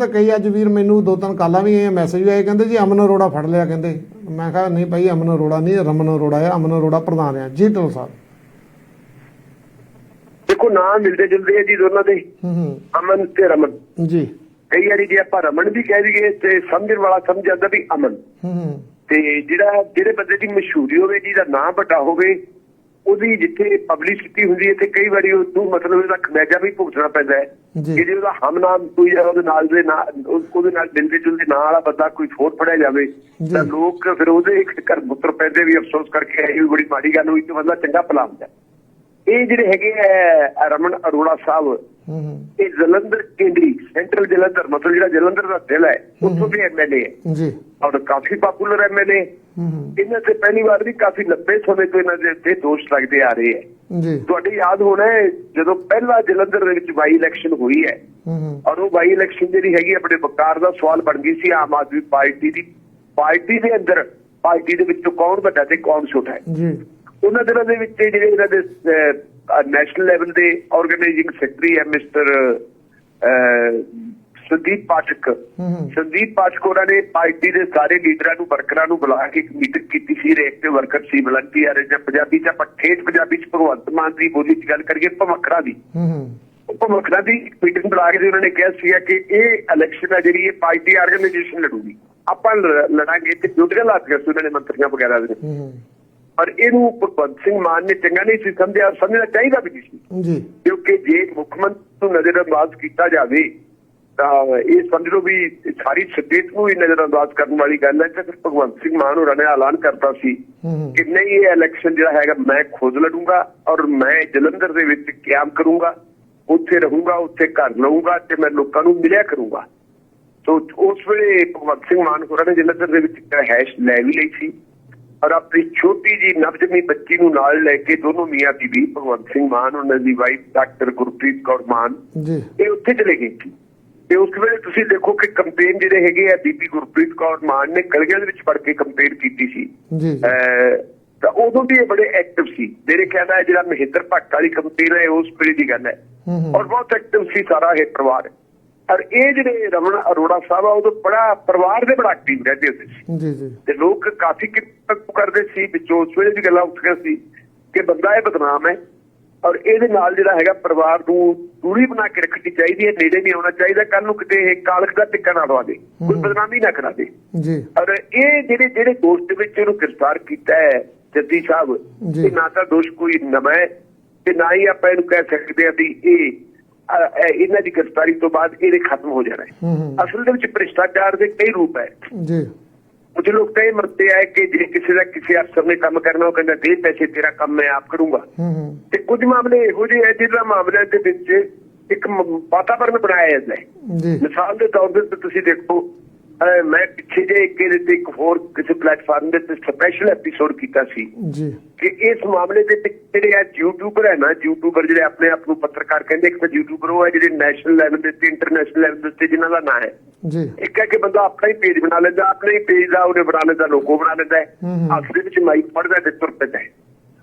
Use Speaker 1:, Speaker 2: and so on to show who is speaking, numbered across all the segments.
Speaker 1: ਤਾਂ ਕਈ ਅੱਜ ਵੀਰ ਮੈਨੂੰ ਦੋ ਤਿੰਨ ਕਾਲਾਂ ਵੀ ਆਏ ਮੈਸੇਜ ਆਏ ਕਹਿੰਦੇ ਜੀ ਅਮਨ ਅਰੋੜਾ ਫੜ ਲਿਆ ਕਹਿੰਦੇ। ਮੈਂ ਕਿਹਾ ਨਹੀਂ ਭਾਈ ਅਮਨ ਅਰੋੜਾ ਨਹੀਂ ਰਮਨ ਅਰੋੜਾ ਹੈ ਅਮਨ ਅਰੋੜਾ ਪ੍ਰਧਾਨ ਆ ਜੀ ਢਿੱਲੋਂ ਸਾਹਿਬ।
Speaker 2: ਦੇਖੋ ਨਾਂ ਮਿਲਦੇ ਜੁਲਦੇ ਆ ਜੀ ਦੋਨਾਂ ਦੇ
Speaker 1: ਹੂੰ ਹੂੰ।
Speaker 2: ਅਮਨ ਤੇ ਰਮਨ।
Speaker 1: ਜੀ।
Speaker 2: ਕਈ ਵਾਰੀ ਜੇ ਆਪਾਂ ਰਮਨ ਵੀ ਕਹਿ ਦਈਏ ਤੇ ਸਮਝਣ ਵਾਲਾ ਸਮਝ ਜਾਂਦਾ ਵੀ ਅਮਨ।
Speaker 1: ਹੂੰ ਹੂੰ।
Speaker 2: ਤੇ ਜਿਹੜਾ ਜਿਹੜੇ ਬੰਦੇ ਦੀ ਮਸ਼ਹੂਰੀ ਹੋਵੇ ਜਿਹਦਾ ਨਾਂ ਵੱਡਾ ਹੋਵੇ ਉਹਦੀ ਜਿੱਥੇ ਪਬਲਿਸਿਟੀ ਹੁੰਦੀ ਹੈ ਤੇ ਕਈ ਵਾਰੀ ਉਹ ਤੋਂ ਮਤਲਬ ਇਹਦਾ ਖਮਿਆਜਾ ਵੀ ਭੁਗਤਣਾ ਪੈਂਦਾ ਹੈ
Speaker 1: ਜੀ।
Speaker 2: ਕਿ ਜੇ ਉਹਦਾ ਹਮਨਾਮ ਕੋਈ ਉਹਦੇ ਨਾਲ ਦੇ ਨਾਲ ਉਹ- ਉਹਦੇ ਨਾਲ ਮਿਲਦੇ ਜੁਲਦੇ ਨਾਂ ਵਾਲਾ ਬੰਦਾ ਕੋਈ ਹੋਰ ਫੜਿਆ ਜਾਵੇ। ਤਾਂ ਲੋਕ ਫਿਰ ਉਹਦੇ ਇੱਕ ਘਰ ਮੁੱਤਰ ਪੈਂਦੇ ਵੀ ਅਫਸੋਸ ਕਰਕੇ ਇਹ ਵੀ ਬੜੀ ਮਾੜੀ ਗੱਲ ਹੋਈ ਤੇ ਬੰਦਾ ਚੰਗਾ ਭਲਾ ਹੁੰਦਾ। ਇਹ ਜਿਹੜੇ ਹੈਗੇ ਆ ਰਮਨ ਅਰੋੜਾ ਸਾਹਿਬ ਇਹ ਜਲੰਧਰ ਕੇਂਦਰੀ ਸੈਂਟਰਲ ਜਲੰਧਰ ਮਤਲਬ ਜਿਹੜਾ ਜਲੰਧਰ ਦਾ ਦਿਲ ਹੈ ਉੱਥੋਂ ਦੇ ਐਮਐਲਏ ਹੈ।
Speaker 1: ਜੀ।
Speaker 2: ਔਰ ਕਾਫੀ ਪਪੂਲਰ ਐਮਐਲਏ
Speaker 1: ਹੂੰ। ਹੂੰ
Speaker 2: ਇਹਨਾਂ ਤੇ ਪਹਿਲੀ ਵਾਰ ਵੀ ਕਾਫੀ ਲੰਬੇ ਸਮੇਂ ਤੋਂ ਇਹਨਾਂ ਦੇ ਉੱਤੇ ਦੋਸ਼ ਲੱਗਦੇ ਆ ਰਹੇ ਹੈ।
Speaker 1: ਜੀ।
Speaker 2: ਤੁਹਾਡੇ ਯਾਦ ਹੋਣਾ ਹੈ ਜਦੋਂ ਪਹਿਲਾ ਜਲੰਧਰ ਦੇ ਵਿੱਚ ਬਾਈ ਇਲੈਕਸ਼ਨ ਹੋਈ ਹੈ
Speaker 1: ਹੂੰ ਹੂੰ।
Speaker 2: ਔਰ ਉਹ ਬਾਈ ਇਲੈਕਸ਼ਨ ਜਿਹੜੀ ਹੈਗੀ ਆਪਣੇ ਵਕਾਰ ਦਾ ਸਵਾਲ ਬਣ ਗਈ ਸੀ ਆਮ ਆਦਮੀ ਪਾਰਟੀ ਦੀ ਪਾਰਟੀ ਦੇ ਅੰਦਰ ਪਾਰਟੀ ਦੇ ਵਿੱਚੋਂ ਕੌਣ ਵੱਡਾ ਤੇ ਕੌਣ ਛੋਟਾ ਹੈ।
Speaker 1: ਜੀ।
Speaker 2: ਉਹਨਾਂ ਦਿਨਾਂ ਦੇ ਵਿੱਚ ਜਿਹੜੇ ਇਹਨਾਂ ਦੇ ਨੈਸ਼ਨਲ ਲੈਵਲ ਦੇ ਆਰਗੇਨਾਈਜ਼ਿੰਗ ਸੈਕਟਰੀ ਹੈ ਮਿਸਟਰ ਸੰਦੀਪ ਪਾਠਕ। ਸੰਦੀਪ ਪਾਠਕ ਉਹਨਾਂ ਨੇ ਪਾਰਟੀ ਦੇ ਸਾਰੇ ਲੀਡਰਾਂ ਨੂੰ ਵਰਕਰਾਂ ਨੂੰ ਬੁਲਾ ਕੇ ਇੱਕ ਮੀਟਿੰਗ ਕੀਤੀ ਸੀ ਰੇਕ ਤੇ ਵਰਕਰ ਸੀ ਵਲੰਟੀਅਰ ਜਾਂ ਪੰਜਾਬੀ ਚ ਆਪਾਂ ਠੇਠ ਪੰਜਾਬੀ ਚ ਭਗਵੰਤ ਮਾਨ ਦੀ ਬੋਲੀ ਚ ਗੱਲ ਕਰੀਏ ਭਮਕਰਾ ਦੀ। ਭਮਕਰਾ ਦੀ ਮੀਟਿੰਗ ਬੁਲਾ ਕੇ ਉਹਨਾਂ ਨੇ ਕਿਹਾ ਸੀਗਾ ਕਿ ਇਹ ਇਲੈਕਸ਼ਨ ਹੈ ਜਿਹੜੀ ਇਹ ਪਾਰਟੀ ਆਰਗੇਨਾਈਜੇਸ਼ਨ ਲੜੂਗੀ। ਆਪਾਂ ਲੜਾਂਗੇ ਤੇ ਜੁਟੀਆਂ ਲਾ ਕੇ ਉਹਨਾਂ ਨੇ ਮੰਤਰੀਆਂ ਵਗੈਰਾ ਦੇ। ਪਰ ਇਹਨੂੰ ਭਗਵੰਤ ਸਿੰਘ ਮਾਨ ਨੇ ਚੰਗਾ ਨਹੀਂ ਸੀ ਸਮਝਿਆ ਸਮਝਣਾ ਚਾਹੀਦਾ ਵੀ ਨਹੀਂ ਸੀ।
Speaker 1: ਜੀ।
Speaker 2: ਕਿਉਂਕਿ ਜੇ ਮੁੱਖ ਮੰਤਰੀ ਨੂੰ ਨਜ਼ਰਅੰਦਾਜ਼ ਕੀਤਾ ਜਾਵੇ ਤਾਂ ਇਹ ਸਮਝ ਲਓ ਵੀ ਸਾਰੀ ਸਟੇਟ ਨੂੰ ਹੀ ਨਜ਼ਰਅੰਦਾਜ਼ ਕਰਨ ਵਾਲੀ ਗੱਲ ਹੈ। ਕਿ ਭਗਵੰਤ ਸਿੰਘ ਮਾਨ ਹੋਰਾਂ ਨੇ ਐਲਾਨ ਕਰਤਾ ਸੀ ਕਿ ਨਹੀਂ ਇਹ ਇਲੈਕਸ਼ਨ ਜਿਹੜਾ ਹੈਗਾ ਮੈਂ ਖੁਦ ਲੜੂਗਾ ਔਰ ਮੈਂ ਜਲੰਧਰ ਦੇ ਵਿੱਚ ਕਿਆਮ ਕਰੂੰਗਾ। ਉੱਥੇ ਰਹੂੰਗਾ ਉੱਥੇ ਘਰ ਲਵਾਂਗਾ ਤੇ ਮੈਂ ਲੋਕਾਂ ਨੂੰ ਮਿਲਿਆ ਕਰੂੰਗਾ। ਸੋ ਉਸ ਵੇਲੇ ਭਗਵੰਤ ਸਿੰਘ ਮਾਨ ਹੋਰਾਂ ਨੇ ਜਲੰਧਰ ਦੇ ਵਿੱਚ ਹੈਸ਼ ਲੈ ਵੀ ਲਈ ਸੀ। ਔਰ ਆਪਣੀ ਛੋਟੀ ਜੀ ਨਵਜੰਮੀ ਬੱਚੀ ਨੂੰ ਨਾਲ ਲੈ ਕੇ ਦੋਨੋਂ ਮੀਆਂ ਬੀਬੀ ਭਗਵੰਤ ਸਿੰਘ ਮਾਨ ਉਹਨਾਂ ਦੀ ਵਾਈਫ ਡਾਕਟਰ ਗੁਰਪ੍ਰੀਤ ਕੌਰ ਮਾਨ
Speaker 1: ਜੀ।
Speaker 2: ਇਹ ਉੱਥੇ ਚਲੇ ਗਏ ਸੀ। ਤੇ ਉਸ ਵੇਲੇ ਤੁਸੀਂ ਦੇਖੋ ਕਿ ਕੰਪੇਨ ਜਿਹੜੇ ਹੈਗੇ ਆ ਬੀਬੀ ਗੁਰਪ੍ਰੀਤ ਕੌਰ ਮਾਨ ਨੇ ਗਲੀਆਂ ਦੇ ਵਿੱਚ ਵੜ ਕੇ ਕੰਪੇਨ ਕੀਤੀ ਸੀ।
Speaker 1: ਜੀ।
Speaker 2: ਤਾਂ ਉਦੋਂ ਵੀ ਇਹ ਬੜੇ ਐਕਟਿਵ ਸੀ। ਮੇਰੇ ਕਹਿੰਦਾ ਹੈ ਜਿਹੜਾ ਮਹਿੰਦਰ ਭੱਟ ਵਾਲੀ ਕੰਪੇਨ ਹੈ ਉਸ ਵੇਲੇ ਦੀ ਗੱਲ ਹੂੰ। ਔਰ ਬਹੁਤ ਐਕਟਿਵ ਸੀ ਸਾਰਾ ਇਹ ਪਰਿਵਾਰ। ਔਰ ਇਹ ਜਿਹੜੇ ਰਮਨ ਅਰੋੜਾ ਸਾਹਿਬ ਆ ਉਦੋਂ ਬੜਾ ਪਰਿਵਾਰ ਦੇ ਬੜਾ ਐਕਟਿਵ ਰਹਿੰਦੇ ਹੁੰਦੇ ਸੀ
Speaker 1: ਜੀ ਜੀ
Speaker 2: ਤੇ ਲੋਕ ਕਾਫੀ ਕਿਤਕ ਕਰਦੇ ਸੀ ਵਿੱਚੋਂ ਉਸ ਵੇਲੇ ਦੀ ਗੱਲਾਂ ਉੱਠੀਆਂ ਸੀ ਕਿ ਬੰਦਾ ਇਹ ਬਦਨਾਮ ਹੈ ਔਰ ਇਹਦੇ ਨਾਲ ਜਿਹੜਾ ਹੈਗਾ ਪਰਿਵਾਰ ਨੂੰ ਦੂਰੀ ਬਣਾ ਕੇ ਰੱਖਣੀ ਚਾਹੀਦੀ ਹੈ ਨੇੜੇ ਨਹੀਂ ਆਉਣਾ ਚਾਹੀਦਾ ਕੱਲ ਨੂੰ ਕਿਤੇ ਇਹ ਕਾਲਖ ਦਾ ਟਿੱਕਾ ਨਾ ਦਵਾ ਦੇ ਕੋਈ। ਬਦਨਾਮੀ ਨਾ ਕਰਾ ਦੇ
Speaker 1: ਜੀ
Speaker 2: ਔਰ ਇਹ ਜਿਹੜੇ ਜਿਹੜੇ ਦੋਸ਼ ਦੇ ਵਿੱਚ ਇਹਨੂੰ ਗ੍ਰਿਫਤਾਰ ਕੀਤਾ ਹੈ ਜੱਦੀ ਸਾਹਿਬ। ਇਹ ਨਾ ਤਾਂ ਦੋਸ਼ ਕੋਈ ਨਵਾਂ ਹੈ ਤੇ ਨਾ ਹੀ ਆਪਾਂ ਇਹਨੂੰ ਕਹਿ ਸਕਦੇ ਹਾਂ ਵੀ ਇਹ ਇਹਨਾਂ ਦੀ ਗ੍ਰਿਫਤਾਰੀ ਤੋਂ ਬਾਅਦ ਇਹਦੇ ਖਤਮ ਹੋ ਜਾਣਾ ਹੈ। ਅਸਲ ਦੇ ਵਿੱਚ ਭ੍ਰਿਸ਼ਟਾਚਾਰ ਦੇ ਕਈ ਰੂਪ ਹੈ।
Speaker 1: ਜੀ।
Speaker 2: ਕੁਝ ਲੋਕ ਤਾਂ ਇਹ ਮਰਦੇ ਆ ਕਿ ਜੇ ਕਿਸੇ ਦਾ ਕਿਸੇ ਅਫਸਰ ਨੇ ਕੰਮ ਕਰਨਾ ਉਹ ਕਹਿੰਦਾ ਦੇ ਪੈਸੇ ਤੇਰਾ ਕੰਮ ਮੈਂ ਆਪ ਕਰੂੰਗਾ। ਤੇ ਕੁਝ ਮਾਮਲੇ ਇਹੋ ਜਿਹੇ ਹੈ ਜਿਹਦਾ ਮਾਮਲਿਆਂ ਦੇ ਵਿੱਚ ਇੱਕ ਵਾਤਾਵਰਣ ਬਣਾਇਆ ਜਾਂਦਾ ਹੈ। ਮਿਸਾਲ ਦੇ ਤੌਰ ਤੇ ਤੁਸੀਂ ਦੇਖੋ ਮੈਂ ਪਿੱਛੇ ਜੇ ਇੱਕ ਇਹਦੇ ਤੇ ਇੱਕ ਹੋਰ ਕਿਸੇ ਪਲੇਟਫਾਰਮ ਦੇ ਤੇ ਸਪੈਸ਼ਲ ਐਪੀਸੋਡ ਕੀਤਾ ਸੀ।
Speaker 1: ਜੀ।
Speaker 2: ਕਿ ਇਸ ਮਾਮਲੇ ਦੇ ਜਿਹੜੇ ਆ ਯੂਟਿਊਬਰ ਹੈ ਨਾ ਯੂਟਿਊਬਰ ਜਿਹੜੇ ਆਪਣੇ ਆਪ ਨੂੰ ਪੱਤਰਕਾਰ ਕਹਿੰਦੇ ਇੱਕ ਤਾਂ ਯੂਟਿਊਬਰ ਉਹ ਹੈ ਜਿਹੜੇ ਨੈਸ਼ਨਲ ਲੈਵਲ ਦੇ ਤੇ ਇੰਟਰਨੈਸ਼ਨਲ ਲੈਵਲ ਦੇ ਉੱਤੇ ਜਿਨ੍ਹਾਂ ਦਾ ਨਾਂ ਹੈ।
Speaker 1: ਜੀ।
Speaker 2: ਇੱਕ ਹੈ ਕਿ ਬੰਦਾ ਆਪਣਾ ਹੀ ਪੇਜ ਬਣਾ ਲੈਂਦਾ ਆਪਣੇ ਹੀ ਪੇਜ ਦਾ ਉਹਨੇ ਬਣਾ ਲੈਂਦਾ ਲੋਗੋ ਬਣਾ ਲੈਂਦਾ। ਹੱਥ ਦੇ ਵਿੱਚ ਮਾਈਕ ਫੜਦਾ ਤੇ ਤੁਰ ਪੈਂਦਾ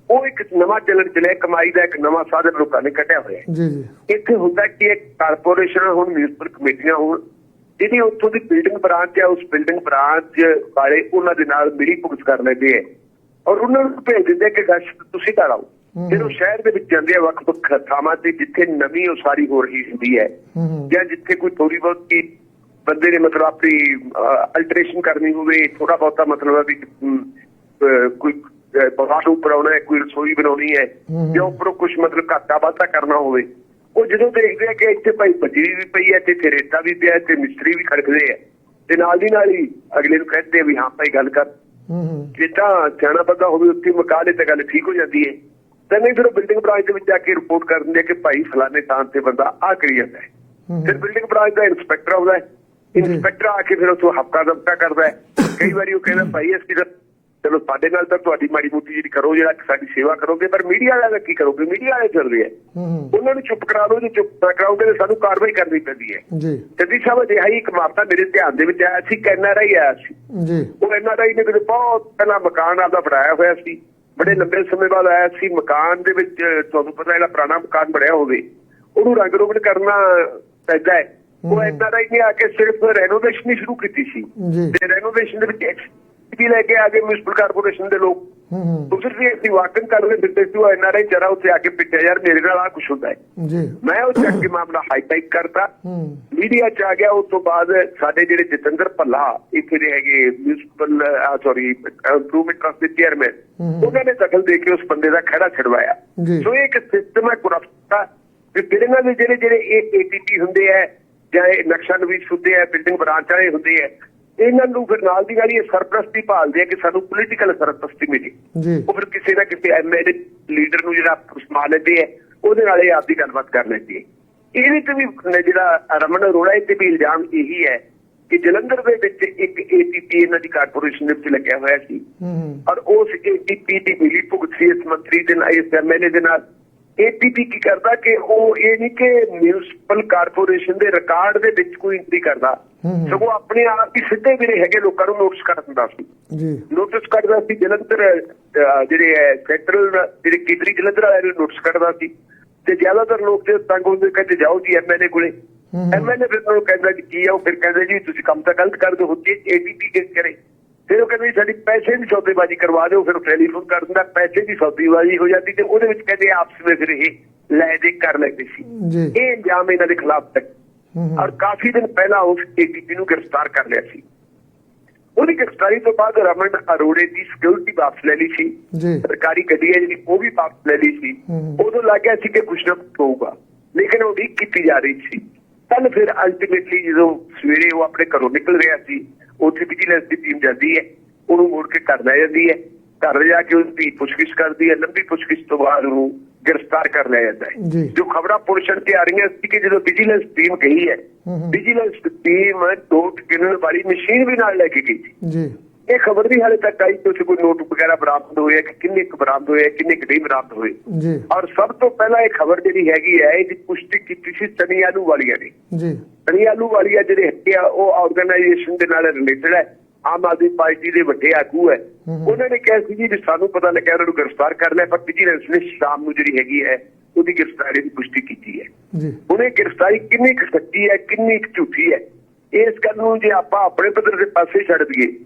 Speaker 2: ਉਹ ਇੱਕ ਨਵਾਂ ਚੱਲਣ ਚਲੇ ਕਮਾਈ ਦਾ ਇੱਕ ਨਵਾਂ ਸਾਧਨ ਲੋਕਾਂ ਨੇ ਕੱਢਿਆ ਹੋਇਆ ਹੈ।
Speaker 1: ਜੀ ਜੀ।
Speaker 2: ਇੱਥੇ ਹੁੰਦਾ ਕਿ ਇੱਕ ਕਾਰਪੋਰੇਸ਼ਨ ਹੁਣ ਮਿਊਨਿਸਪਲ ਕਮੇਟੀਆਂ ਹੋਣ ਜਿਹੜੀ ਉੱਥੋਂ ਦੀ ਬਿਲਡਿੰਗ ਬ੍ਰਾਂਚ ਹੈ ਉਸ ਬਿਲਡਿੰਗ ਬ੍ਰਾਂਚ ਵਾਲੇ ਉਹਨਾਂ ਦੇ ਨਾਲ ਮਿਲੀ ਭੁਗਤ ਕਰ ਲੈਂਦੇ ਹੈ ਔਰ ਉਹਨਾਂ ਨੂੰ ਭੇਜ ਦਿੰਦੇ ਆ ਕਿ ਗਸ਼ ਤੁਸੀਂ ਘਰ ਆਓ। ਫਿਰ ਉਹ ਸ਼ਹਿਰ ਦੇ ਵਿੱਚ ਜਾਂਦੇ ਆ ਵੱਖ ਵੱਖ ਥਾਵਾਂ ਤੇ ਜਿੱਥੇ ਨਵੀਂ ਉਸਾਰੀ ਹੋ ਰਹੀ ਹੁੰਦੀ ਹੈ। ਜਾਂ ਜਿੱਥੇ ਕੋਈ ਥੋੜੀ ਬਹੁਤੀ ਬੰਦੇ ਨੇ ਮਤਲਬ ਆਪਣੀ ਅਲਟਰੇਸ਼ਨ ਕਰਨੀ ਹੋਵੇ ਥੋੜਾ ਬਹੁਤਾ ਮਤਲਬ ਹੈ ਵੀ ਕੋਈ ਬਾਹਰ ਉੱਪਰ ਆਉਣਾ ਹੈ ਕੋਈ ਰਸੋਈ ਬਣਾਉਣੀ ਹੈ। ਜਾਂ ਉੱਪਰੋਂ ਕੁਝ ਮਤਲਬ ਘਾਟਾ ਵਾਧਾ ਕਰਨਾ ਹੋਵੇ। ਉਹ ਜਦੋਂ ਦੇਖਦੇ ਆ ਕਿ ਇੱਥੇ ਭਾਈ ਬਜਰੀ ਵੀ ਪਈ ਹੈ ਤੇ ਇੱਥੇ ਰੇਤਾ ਵੀ ਪਿਆ ਤੇ ਮਿਸਤਰੀ ਵੀ ਖੜਕਦੇ ਆ। ਤੇ ਨਾਲ ਦੀ ਨਾਲ ਹੀ ਅਗਲੇ ਨੂੰ ਕਹਿੰਦੇ ਵੀ ਹਾਂ ਭਾਈ ਗੱਲ ਕਰ।
Speaker 1: ਹੂੰ ਹੂੰ।
Speaker 2: ਜੇ ਤਾਂ ਸਿਆਣਾ ਬੰਦਾ ਹੋਵੇ ਉੱਥੇ ਮੁਕਾ ਦੇ ਤਾਂ ਗੱਲ ਠੀਕ ਹੋ ਜਾਂਦੀ ਹੈ ਤਾਂ ਨਹੀਂ ਫਿਰ ਉਹ ਬਿਲਡਿੰਗ ਬ੍ਰਾਂਚ ਦੇ ਵਿੱਚ ਜਾ ਕੇ ਰਿਪੋਰਟ ਕਰ ਦਿੰਦੇ ਆ ਕਿ ਭਾਈ ਫਲਾਣੇ ਥਾਂ ਤੇ ਬੰਦਾ ਆ ਕਰੀ ਜਾਂਦਾ ਹੈ ਫਿਰ ਬਿਲਡਿੰਗ ਬ੍ਰਾਂਚ ਦਾ ਇਨਸਪੈਕਟਰ ਆਉਂਦਾ ਹੈ। ਇਨਸਪੈਕਟਰ ਆ ਕੇ ਫਿਰ ਉਸਨੂੰ ਹਫਤਾ ਦਫਤਾ ਕਰਦਾ ਹੈ ਕਈ ਵਾਰੀ ਉਹ ਕਹਿੰਦਾ ਭਾਈ ਅਸੀਂ ਤਾਂ ਚਲੋ ਸਾਡੇ ਨਾਲ ਤਾਂ ਤੁਹਾਡੀ ਮਾੜੀ ਮੋਟੀ ਜਿਹੜੀ ਕਰੋ ਜਿਹੜਾ ਸਾਡੀ ਸੇਵਾ ਕਰੋਗੇ ਪਰ ਮੀਡੀਆ ਵਾਲਿਆਂ ਦਾ ਕੀ ਕਰੋਗੇ? ਮੀਡੀਆ ਵਾਲੇ ਚੱਲਦੇ ਆ। ਉਹਨਾਂ ਨੂੰ ਚੁੱਪ ਕਰਾ ਦਿਓ ਜੇ ਚੁੱਪ ਨਾ ਕਰਾਓਗੇ ਤਾਂ ਸਾਨੂੰ ਕਾਰਵਾਈ ਕਰਨੀ ਪੈਂਦੀ ਹੈ।
Speaker 1: ਜੀ।
Speaker 2: ਜੱਦੀ ਸਾਹਿਬ ਅਜਿਹਾ ਹੀ ਇੱਕ ਮਾਮਲਾ ਮੇਰੇ ਧਿਆਨ ਦੇ ਵਿੱਚ ਆਇਆ ਸੀ ਕੈਨੇਡਾ ਹੀ ਆਇਆ ਸੀ।
Speaker 1: ਜੀ।
Speaker 2: ਉਹ ਐਨਆਰਆਈ ਨੇ ਕਿਤੇ ਬਹੁਤ ਪਹਿਲਾਂ ਮਕਾਨ ਆਪਦਾ ਬਣਾਇਆ ਹੋਇਆ ਸੀ। ਬੜੇ ਲੰਬੇ ਸਮੇਂ ਬਾਅਦ ਆਇਆ ਸੀ। ਮਕਾਨ ਦੇ ਵਿੱਚ ਤੁਹਾਨੂੰ ਪਤਾ ਜਿਹੜਾ ਪੁਰਾਣਾ ਮਕਾਨ ਬਣਿਆ ਹੋਵੇ। ਉਹਨੂੰ ਰੰਗ ਰੋਗਨ ਕਰਨਾ ਪੈਂਦਾ ਹੈ। ਉਹ ਐਨਆਰਆਈ ਨੇ ਆ ਕੇ ਸਿਰਫ ਰੈਨੋਵੇਸ਼ਨ ਹੀ ਸ਼ੁਰੂ ਕੀਤੀ ਸੀ।
Speaker 1: ਜੀ।
Speaker 2: ਤੇ ਰੈਨੋਵੇਸ਼ਨ ਦੇ ਵਿੱਚ ਲੈ ਕੇ ਆ ਗਏ ਮਿਊਨਿਸਪਲ ਕਾਰਪੋਰੇਸ਼ਨ ਦੇ ਲੋਕ।
Speaker 1: ਹੂੰ ਹੂੰ।
Speaker 2: ਦੂਸਰੀ ਵੀ ਅਸੀਂ ਵਾਕਨ ਕਰਦੇ ਫਿਰਦੇ ਸੀ ਉਹ ਐਨਆਰਆਈ ਜਰਾ ਉੱਥੇ ਆ ਕੇ ਪਿੱਟਿਆ ਯਾਰ ਮੇਰੇ ਨਾਲ ਆ ਕੁਝ ਹੁੰਦਾ ਹੈ।
Speaker 1: ਜੀ।
Speaker 2: ਮੈਂ ਉਹ ਚੱਕ ਕੇ ਮਾਮਲਾ ਹਾਈਲਾਈਟ ਕਰਤਾ।
Speaker 1: ਹੂੰ।
Speaker 2: ਮੀਡੀਆ ਚ ਆ ਗਿਆ ਉਸ ਤੋਂ ਬਾਅਦ ਸਾਡੇ ਜਿਹੜੇ ਜਤਿੰਦਰ ਭੱਲਾ ਇੱਥੇ ਦੇ ਹੈਗੇ ਮਿਊਨਿਸਪਲ ਸੌਰੀ ਇੰਪਰੂਵਮੈਂਟ ਟਰਸਟ ਦੇ ਚੇਅਰਮੈਨ। ਉਹਨਾਂ ਨੇ ਦਖਲ ਦੇ ਕੇ ਉਸ ਬੰਦੇ ਦਾ ਖੜਾ ਛਡਵਾਇਆ। ਸੋ ਇਹ ਇੱਕ ਸਿਸਟਮ ਹੈ ਕਰਪਟ ਦਾ ਕਿ ਬਿਲਡਿੰਗਾਂ ਦੇ ਜਿਹੜੇ ਜਿਹੜੇ ਇਹ ਏਟੀਪੀ ਹੁੰਦੇ ਆ ਜਾਂ ਇਹ ਨਕਸ਼ਾ ਨਵੀਸ ਹੁੰਦੇ ਆ ਬਿਲਡਿੰਗ ਬ੍ਰਾਂਚ ਵਾਲੇ ਹੁੰਦੇ ਆ ਇਹਨਾਂ ਨੂੰ ਫਿਰ ਨਾਲ ਦੀ ਨਾਲ ਹੀ ਇਹ ਸਰਪ੍ਰਸਤੀ ਭਾਲਦੇ ਆ ਕਿ ਸਾਨੂੰ ਪੋਲੀਟੀਕਲ ਸਰਪ੍ਰਸਤੀ ਮਿਲੇ।
Speaker 1: ਜੀ।
Speaker 2: ਉਹ ਫਿਰ ਕਿਸੇ ਨਾ ਕਿਸੇ ਐਮਐਲਏ ਲੀਡਰ ਨੂੰ ਜਿਹੜਾ ਸਮਾ ਲੈਂਦੇ ਆ ਉਹਦੇ ਨਾਲ ਇਹ ਆਪਦੀ ਗੱਲਬਾਤ ਕਰ ਲੈਂਦੇ ਆ। ਇਹਦੇ ਤੇ ਵੀ ਜਿਹੜਾ ਰਮਨ ਅਰੋੜਾ ਇਹ ਤੇ ਵੀ ਇਲਜ਼ਾਮ ਇਹੀ ਹੈ ਕਿ ਜਲੰਧਰ ਦੇ ਵਿੱਚ ਇੱਕ ਏਟੀਪੀ ਇਹਨਾਂ ਦੀ ਕਾਰਪੋਰੇਸ਼ਨ ਦੇ ਵਿੱਚ ਲੱਗਿਆ ਹੋਇਆ ਸੀ।
Speaker 1: ਹੂੰ ਹੂੰ।
Speaker 2: ਔਰ ਉਸ ਏਟੀਪੀ ਦੀ ਮਿਲੀ ਭੁਗਤ ਸੀ ਇਸ ਮੰਤਰੀ ਦੇ ਨਾਲ ਇਸ ਐਮਐਲਏ ਦੇ ਨਾਲ। ਏਟੀਪੀ ਕੀ ਕਰਦਾ ਕਿ ਉਹ ਇਹ ਨਹੀਂ ਕਿ ਮਿਊਨਿਸਪਲ ਕਾਰਪੋਰੇਸ਼ਨ ਦੇ ਰਿਕਾਰਡ ਦੇ ਵਿੱਚ ਕੋਈ ਐਂਟਰੀ ਕਰਦਾ।
Speaker 1: ਹੂੰ ਹੂੰ।
Speaker 2: ਸਗੋਂ ਆਪਣੇ ਆਪ ਹੀ ਸਿੱਧੇ ਜਿਹੜੇ ਹੈਗੇ ਲੋਕਾਂ ਨੂੰ ਨੋਟਿਸ ਕਰ ਦਿੰਦਾ ਸੀ।
Speaker 1: ਜੀ।
Speaker 2: ਨੋਟਿਸ ਕੱਢਦਾ ਸੀ ਜਲੰਧਰ ਜਿਹੜੇ ਹੈ ਸੈਂਟਰਲ ਜਿਹੜੇ ਕੇਂਦਰੀ ਜਲੰਧਰ ਵਾਲੇ ਨੂੰ ਨੋਟਿਸ ਕੱਢਦਾ ਸੀ। ਤੇ ਜ਼ਿਆਦਾਤਰ ਲੋਕ ਜੇ ਤੰਗ ਹੁੰਦੇ ਕਹਿੰਦੇ ਜਾਓ ਜੀ ਐਮਐਲਏ ਕੋਲੇ। ਐਮਐਲਏ ਫਿਰ ਉਹਨੂੰ ਕਹਿੰਦਾ ਜੀ ਕੀ ਆ ਉਹ ਫਿਰ ਕਹਿੰਦੇ ਜੀ ਤੁਸੀਂ ਕੰਮ ਤਾਂ ਗਲਤ ਕਰਦੇ ਹੋ ਜੇ ਏਟੀਪੀ ਕੇ ਕਰੇ। ਫਿਰ ਉਹ ਕਹਿੰਦੇ ਸਾਡੀ ਪੈਸੇ ਦੀ ਸੌਦੇਬਾਜ਼ੀ ਕਰਵਾ ਦਿਓ। ਫਿਰ ਉਹ ਟੈਲੀਫੋਨ ਕਰ ਦਿੰਦਾ ਪੈਸੇ ਦੀ ਸੌਦੇਬਾਜ਼ੀ ਹੋ ਜਾਂਦੀ ਤੇ ਉਹਦੇ ਵਿੱਚ ਕਹਿੰਦੇ ਆਪਸ ਵਿੱਚ ਫਿਰ ਇਹ ਲੈ ਦੇ ਕਰ ਲੈਂਦੇ ਸੀ। ਇਹ ਇੰਜਾਮ ਇਹਨਾਂ ਦੇ ਖਿਲਾਫ ਤੱਕ ਔਰ ਕਾਫੀ ਦਿਨ ਪਹਿਲਾਂ ਉਸ ਏਟੀਪੀ ਨੂੰ ਗ੍ਰਿਫਤਾਰ ਕਰ ਲਿਆ ਸੀ। ਉਹਦੀ ਗ੍ਰਿਫਤਾਰੀ ਤੋਂ ਬਾਅਦ ਰਮਨ ਅਰੋੜੇ ਦੀ ਸਿਕਿਉਰਿਟੀ ਵਾਪਸ ਲੈ ਲਈ ਸੀ। ਸਰਕਾਰੀ ਗੱਡੀ ਹੈ ਜਿਹੜੀ ਉਹ ਵੀ ਵਾਪਸ ਲੈ ਲਈ ਸੀ। ਉਦੋਂ ਲੱਗਿਆ ਸੀ ਕਿ ਕੁਛ ਨਾ ਹੋਊਗਾ। ਲੇਕਿਨ ਉਹ ਉਡੀਕ ਕੀਤੀ ਜਾ ਰਹੀ ਸੀ। ਕੱਲ ਫਿਰ ਅਲਟੀਮੇਟਲੀ ਜਦੋਂ ਸਵੇਰੇ ਉਹ ਆਪਣੇ ਘਰੋਂ ਨਿਕਲ ਰਿਹਾ ਸੀ ਉੱਥੇ ਵਿਜੀਲੈਂਸ ਦੀ ਟੀਮ ਜਾਂਦੀ ਹੈ। ਉਹਨੂੰ ਮੋੜ ਕੇ ਘਰ ਲੈ ਜਾਂਦੀ ਹੈ। ਘਰ ਜਾ ਕੇ ਉਹਦੀ ਪੁੱਛਗਿੱਛ ਕਰਦੀ ਹੈ। ਲੰਬੀ ਪੁੱਛਗਿੱਛ ਤੋਂ ਬਾਅਦ ਉਹਨੂੰ ਗ੍ਰਿਫਤਾਰ ਕਰ ਲਿਆ ਜਾਂਦਾ ਹੈ।
Speaker 1: ਜੀ।
Speaker 2: ਜੋ ਖਬਰਾਂ ਪੁਰਸ਼ਣ ਤੇ ਆ ਰਹੀਆਂ ਸੀ ਕਿ ਜਦੋਂ ਵਿਜੀਲੈਂਸ ਟੀਮ ਗਈ ਹੈ
Speaker 1: ਹਮ ਹਮ।
Speaker 2: ਵਿਜੀਲੈਂਸ ਟੀਮ ਨੋਟ ਗਿਣਨ ਵਾਲੀ ਮਸ਼ੀਨ ਵੀ ਨਾਲ ਲੈ ਕੇ ਗਈ ਸੀ।
Speaker 1: ਜੀ।
Speaker 2: ਇਹ ਖਬਰ ਵੀ ਹਾਲੇ ਤੱਕ ਆਈ ਕਿ ਕੋਈ ਨੋਟ ਵਗੈਰਾ ਬਰਾਮਦ ਹੋਏ ਕਿ ਕਿੰਨੇ ਕੁ ਬਰਾਮਦ ਹੋਏ ਕਿੰਨੇ ਕੁ ਨਹੀਂ ਬਰਾਮਦ ਹੋਏ।
Speaker 1: ਜੀ।
Speaker 2: ਔਰ ਸਭ ਤੋਂ ਪਹਿਲਾਂ ਇਹ ਖਬਰ ਜਿਹੜੀ ਹੈਗੀ ਹੈ ਇਹਦੀ ਪੁਸ਼ਟੀ ਕੀਤੀ ਸੀ ਸਨੀ ਆਲੂ ਵਾਲੀਆ ਨੇ।
Speaker 1: ਜੀ।
Speaker 2: ਸਨੀ ਆਲੂ ਵਾਲੀਆ ਜਿਹੜੇ ਹੈਗੇ ਆ ਉਹ ਆਰਗੇਨਾਈਜੇਸ਼ਨ ਦੇ ਨਾਲ ਰਿਲੇਟਡ ਹੈ। ਆਮ ਆਦਮੀ ਪਾਰਟੀ ਦੇ ਵੱਡੇ ਆਗੂ ਹੈ। ਉਹਨਾਂ ਨੇ ਕਿਹਾ ਸੀ ਜੀ ਵੀ ਸਾਨੂੰ ਪਤਾ ਲੱਗਿਆ ਉਹਨਾਂ ਨੂੰ ਗ੍ਰਿਫਤਾਰ ਕਰ ਲਿਆ ਪਰ ਵਿਜੀਲੈਂਸ ਨੇ ਸ਼ਾਮ ਨੂੰ ਜਿਹੜੀ ਹੈਗੀ ਹੈ ਉਹਦੀ ਗ੍ਰਿਫਤਾਰੀ ਦੀ ਪੁਸ਼ਟੀ ਕੀਤੀ ਹੈ।
Speaker 1: ਜੀ।
Speaker 2: ਇਹ ਗ੍ਰਿਫਤਾਰੀ ਕਿੰਨੀ ਕੁ ਸੱਚੀ ਹੈ ਕਿੰਨੀ ਕੁ ਝੂਠੀ ਹੈ? ਇਸ ਗੱਲ ਨੂੰ ਜੇ ਆਪਾਂ ਆਪਣੇ ਪੱਧਰ ਦੇ ਪਾਸੇ ਛੱਡ ਦਈਏ